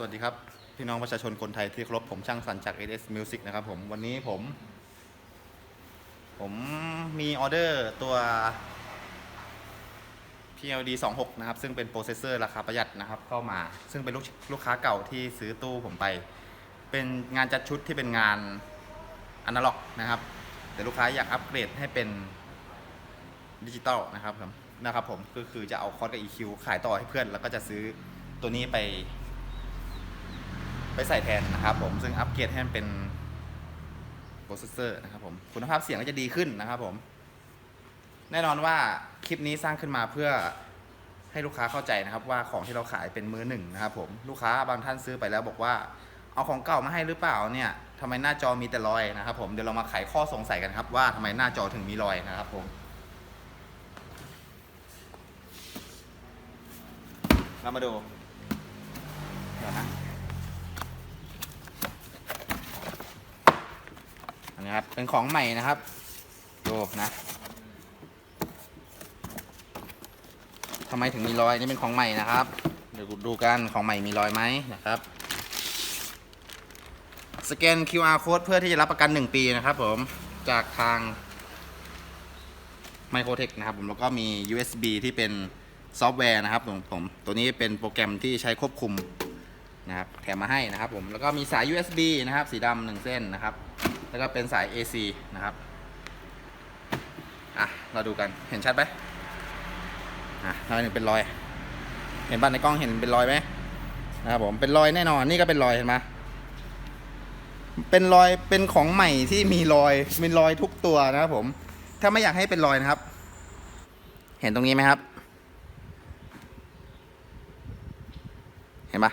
สวัสดีครับ พี่น้องประชาชนคนไทยที่เคารพผมช่างสันจาก AS Music นะครับผมวันนี้ผม ผมมีออเดอร์ตัว PLD 26 นะครับ ซึ่งเป็นโปรเซสเซอร์ราคาประหยัดนะครับ เข้ามา ซึ่งเป็นลูกลูกค้าเก่าที่ซื้อตู้ผมไป เป็นงานจัดชุดที่เป็นงานอนาล็อกนะครับ แต่ลูกค้าอยากอัปเกรดให้เป็นดิจิตอลนะครับผมนะครับผมก็คือจะเอาคอร์สกับ EQ ขายต่อให้เพื่อน แล้วก็จะซื้อตัวนี้ไป ไปใส่แทนนะครับผมซึ่งอัปเกรดให้มันเป็นโปรเซสเซอร์นะครับผมคุณภาพเสียงก็จะดีขึ้นนะครับผมแน่นอนว่าคลิปนี้สร้างขึ้นมาเพื่อให้ลูกค้าเข้าใจนะครับว่าของที่เราขายเป็นมือหนึ่งนะครับผมลูกค้าบางท่านซื้อไปแล้วบอกว่า เอาของเก่ามาให้หรือเปล่าเนี่ยทำไมหน้าจอมีแต่รอยนะครับ ผมเดี๋ยวเรามาไขข้อสงสัยกันครับว่าทำไมหน้าจอถึงมีรอยนะครับผมเรามาดูเดี๋ยวนะ อันนี้ครับ เป็นของใหม่นะครับ ดูนะทำไมถึงมีรอยนี่เป็นของใหม่นะครับ เดี๋ยวดูกันของใหม่มีรอยไหมนะครับ สแกน QR code เพื่อที่จะรับประกัน 1 ปีนะครับผมจากทาง Microtech นะครับผมแล้วก็มี USB ที่เป็นซอฟต์แวร์นะครับผมผม ตัวนี้เป็นโปรแกรมที่ใช้ควบคุมนะครับแถมมาให้นะครับผมแล้วก็มีสาย USB นะครับ สีดำหนึ่งเส้นนะครับ แล้วก็เป็นสาย AC นะครับ อะ เราดูกัน เห็นชัดไหมอะราเห็นเป็นรอย เห็นบ้านในกล้องเห็นเป็นรอยไหมนะครับผม เป็นรอยแน่นอน นี่ก็เป็นรอยเห็นไหมเป็นรอย เป็นของใหม่ที่มีรอยเป็นรอยทุกตัวนะครับผม ถ้าไม่อยากให้เป็นรอยนะครับ เห็นตรงนี้ไหมครับ เห็นปะ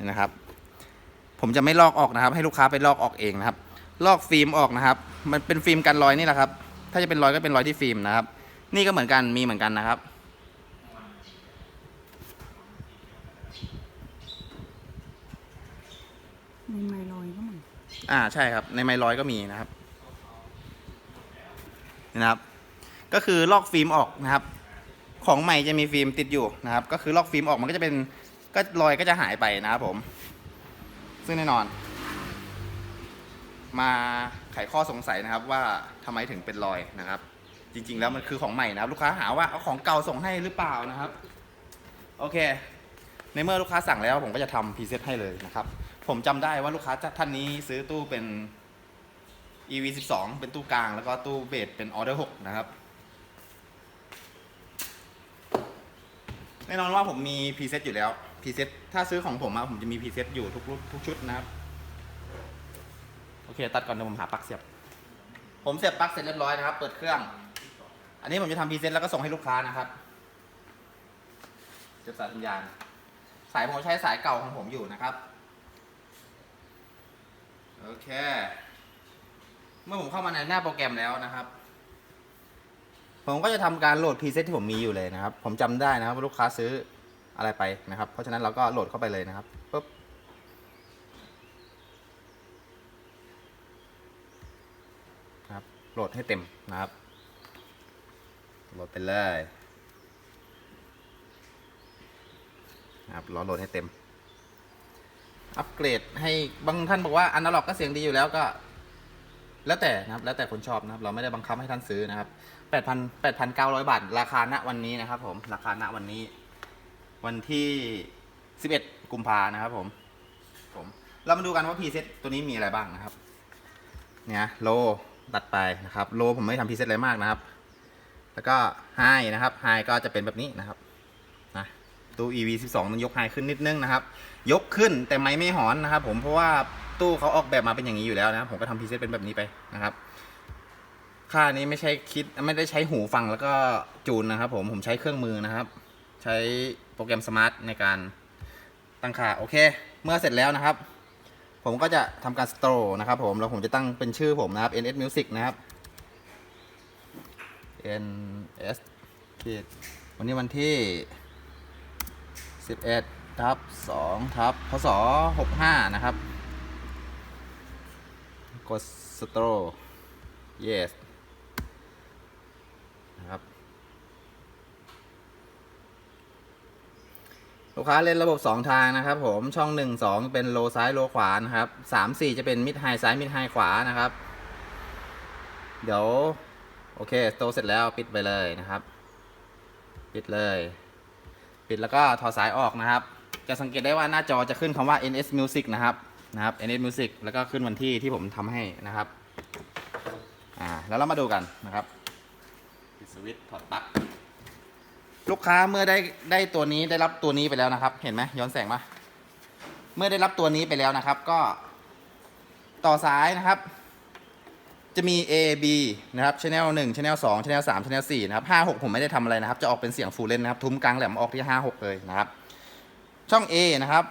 นี่นะครับ ผมจะไม่ลอกออกนะครับ ให้ลูกค้าไปลอกออกเองนะครับ ลอกฟิล์มออกนะครับ มันเป็นฟิล์มกันรอยนี่แหละครับ ถ้าจะเป็นรอยก็เป็นรอยที่ฟิล์มนะครับ นี่ก็เหมือนกันมีเหมือนกันนะครับในไมลอยก็เหมือนอ่าใช่ครับ ในไมลอยก็มีนะครับนี่นะครับ ก็คือลอกฟิล์มออกนะครับ ของใหม่จะมีฟิล์มติดอยู่นะครับ ก็คือลอกฟิล์มออกมันก็จะเป็น ก็รอยก็จะหายไปนะครับผม ซึ่งแน่นอน มาไขข้อสงสัยนะครับว่าทำไมถึงเป็นรอยนะครับ จริง ๆ แล้วมันคือของใหม่นะครับ ลูกค้าหาว่าเอาของเก่าส่งให้หรือเปล่านะครับ โอเค ในเมื่อลูกค้าสั่งแล้วผมก็จะทำพรีเซตให้เลยนะครับ ผมจำได้ว่าลูกค้าท่านนี้ซื้อตู้เป็น EV 12เป็นตู้กลาง แล้วก็ตู้เบสเป็นออเดอร์6นะครับแน่นอนว่าผมมีพรีเซตอยู่แล้ว พรีเซตถ้าซื้อของผมอะผมจะมีพรีเซตอยู่ทุกรุ่นทุกชุดนะครับ โอเค ตัดก่อนเดี๋ยวผมหาปลั๊กเสียบ ผมเสียบปลั๊กเสร็จเรียบร้อยนะครับ เปิดเครื่อง อันนี้ผมจะทำพรีเซตแล้วก็ส่งให้ลูกค้านะครับเสียบสายสัญญาณ สายผมใช้สายเก่าของผมอยู่นะครับ โอเค เมื่อผมเข้ามาในหน้าโปรแกรมแล้วนะครับผมก็จะทำการโหลดพรีเซตที่ผมมีอยู่เลยนะครับ ผมจำได้นะครับว่าลูกค้าซื้อ อะไรไปนะครับ เพราะฉะนั้นเราก็โหลดเข้าไปเลยนะครับปุ๊บนะครับโหลดให้เต็มนะครับโหลดไปเลยนะครับรอโหลดให้เต็ม อัปเกรดให้บางท่านบอกว่าอนาล็อกก็เสียงดีอยู่แล้วก็ แล้วแต่นะครับ แล้วแต่คนชอบนะครับ เราไม่ได้บังคับให้ท่านซื้อนะครับแปดพันแปดพันเก้าร้อยบาท ราคาณวันนี้นะครับ ผม ราคาณวันนี้ วันที่สิบเอ็ดกุมภานะครับผมผมเรามาดูกันว่าพรีเซตตัวนี้มีอะไรบ้างนะครับ เนี่ยโลตัดไปนะครับ โลผมไม่ทำพรีเซตอะไรมากนะครับ แล้วก็ไฮนะครับไฮก็จะเป็นแบบนี้นะครับนะตู้ EV 12มันยกไฮขึ้นนิดนึงนะครับ ยกขึ้นแต่ไม่ไม่หอนนะครับ ผมเพราะว่าตู้เขาออกแบบมาเป็นอย่างนี้อยู่แล้วนะผมก็ทำพรีเซตเป็นแบบนี้ไปนะครับ ค่านี้ไม่ใช่คิดไม่ได้ใช้หูฟังแล้วก็จูนนะครับ ผมผมใช้เครื่องมือนะครับ ใช้โปรแกรมสมาร์ทในการตั้งค่าโอเค เมื่อเสร็จแล้วนะครับ ผมก็จะทำการสโตร์นะครับผมแล้วผมจะตั้งเป็นชื่อผมนะครับ NS Music นะครับ NS ขีดวันนี้วันที่ 11ทับ2ทับพศ65 นะครับ กดสโตร์ yes นะครับ ลูกค้าเล่นระบบ 2 ทางนะครับผมช่อง 1 2 เป็นโลซ้ายโลขวานะครับ 3 4 จะเป็นมิดไฮซ้ายมิดไฮขวานะครับ เดี๋ยว โอเคโตเสร็จแล้วปิดไปเลยนะครับ ปิดเลย ปิดแล้วก็ถอดสายออกนะครับ จะสังเกตได้ว่าหน้าจอจะขึ้นคำว่า NS Music นะครับนะครับ NS Music แล้วก็ขึ้นวันที่ที่ผมทำให้นะครับอ่าแล้วเรามาดูกันนะครับปิดสวิตช์ถอดปลั๊ก ลูกค้าเมื่อได้ได้ตัวนี้ได้รับตัวนี้ไปแล้วนะครับ เห็นไหมย้อนแสงมาเมื่อได้รับตัวนี้ไปแล้วนะครับ ก็ต่อสายนะครับ จะมี A B นะครับ Channel 1 Channel 2 Channel 3 Channel 4นะครับ5 6 ผมไม่ได้ทำอะไรนะครับ จะออกเป็นเสียงฟูลเลนนะครับ ทุ้มกลางแหลมออกที่ 5 6 เลยนะครับ ช่อง A นะครับ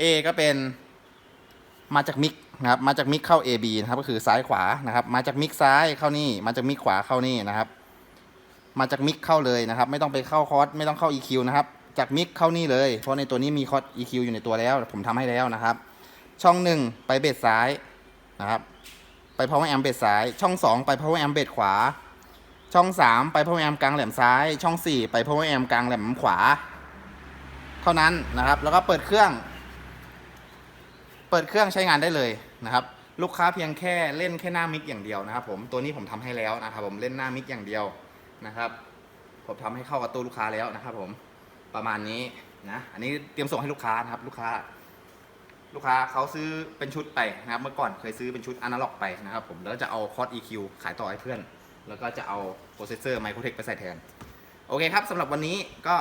A ก็เป็นมาจากมิกนะครับ มาจากมิกเข้า AB นะครับ ก็คือซ้ายขวานะครับ มาจากมิกซ้ายเข้านี่ มาจากมิกขวาเข้านี่นะครับ มาจากมิกเข้าเลยนะครับ ไม่ต้องไปเข้าคอร์สไม่ต้องเข้า EQ นะครับ จากมิกเข้านี่เลย เพราะในตัวนี้มีคอร์ส EQ อยู่ในตัวแล้ว ผมทำให้แล้วนะครับ ช่องหนึ่งไปเบสซ้ายนะครับ ไป power amp เบสซ้าย ช่อง 2 ไป power amp เบสขวา ช่อง 3 ไป power amp กลางแหลมซ้าย ช่อง 4 ไป power amp กลางแหลมขวา เท่านั้นนะครับ แล้วก็เปิดเครื่อง เปิดเครื่องใช้งานได้เลยนะครับลูกค้าเพียงแค่เล่นแค่หน้ามิกอย่างเดียวนะครับผมตัวนี้ผมทำให้แล้วนะครับผมเล่นหน้ามิกอย่างเดียว นะครับ ผมทำให้เข้ากับตู้ลูกค้าแล้วนะครับ ผมประมาณนี้นะอันนี้เตรียมส่งให้ลูกค้านะครับ ลูกค้า ลูกค้าเขาซื้อเป็นชุดไปนะครับ เมื่อก่อนเคยซื้อเป็นชุดอนาล็อกไปนะครับ ผมแล้วจะเอาคอร์ส EQ ขายต่อให้เพื่อน แล้วก็จะเอาโปรเซสเซอร์ไมโครเทคไปใส่แทน โอเคครับสำหรับวันนี้ก็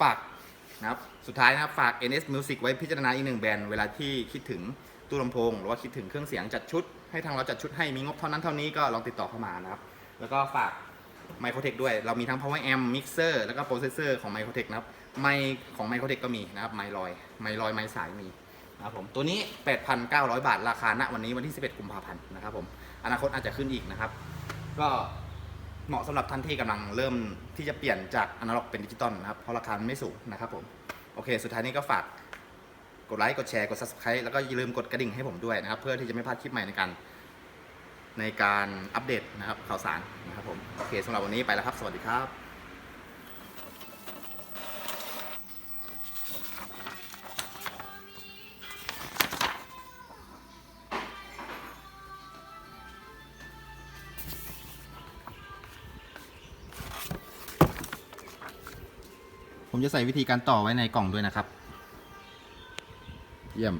ฝากนะครับสุดท้ายนะครับ ฝาก NS Music ไว้พิจารณาอีกหนึ่งแบรนด์เวลาที่คิดถึงตู้ลำโพง หรือว่าคิดถึงเครื่องเสียงจัดชุด ให้ทางเราจัดชุดให้มีงบเท่านั้นเท่านี้ก็ลองติดต่อเข้ามานะครับ แล้วก็ฝาก ไมโครเทคด้วย เรามีทั้ง power amp mixer แล้วก็โปรเซสเซอร์ของไมโครเทคนะครับ ไมของไมโครเทคก็มีนะครับไมลอย ไมลอย ไมสายมีนะครับผมตัวนี้ 8,900 บาท ราคาณวันนี้วันที่ 11 กุมภาพันธ์นะครับผมอนาคตอาจจะขึ้นอีกนะครับ ก็เหมาะสำหรับท่านที่กำลังเริ่มที่จะเปลี่ยนจากอนาล็อกเป็นดิจิตอลนะครับเพราะราคาไม่สูงนะครับผมโอเค สุดท้ายนี้ก็ฝากกดไลค์กดแชร์กด subscribe แล้วก็อย่าลืมกดกระดิ่งให้ผมด้วยนะครับ เพื่อที่จะไม่พลาดคลิปใหม่ในการ ในการอัปเดตนะครับข่าวสารนะครับผมโอเคสำหรับวันนี้ไปแล้วครับ สวัสดีครับผมจะใส่วิธีการต่อไว้ในกล่องด้วยนะครับ เยี่ยม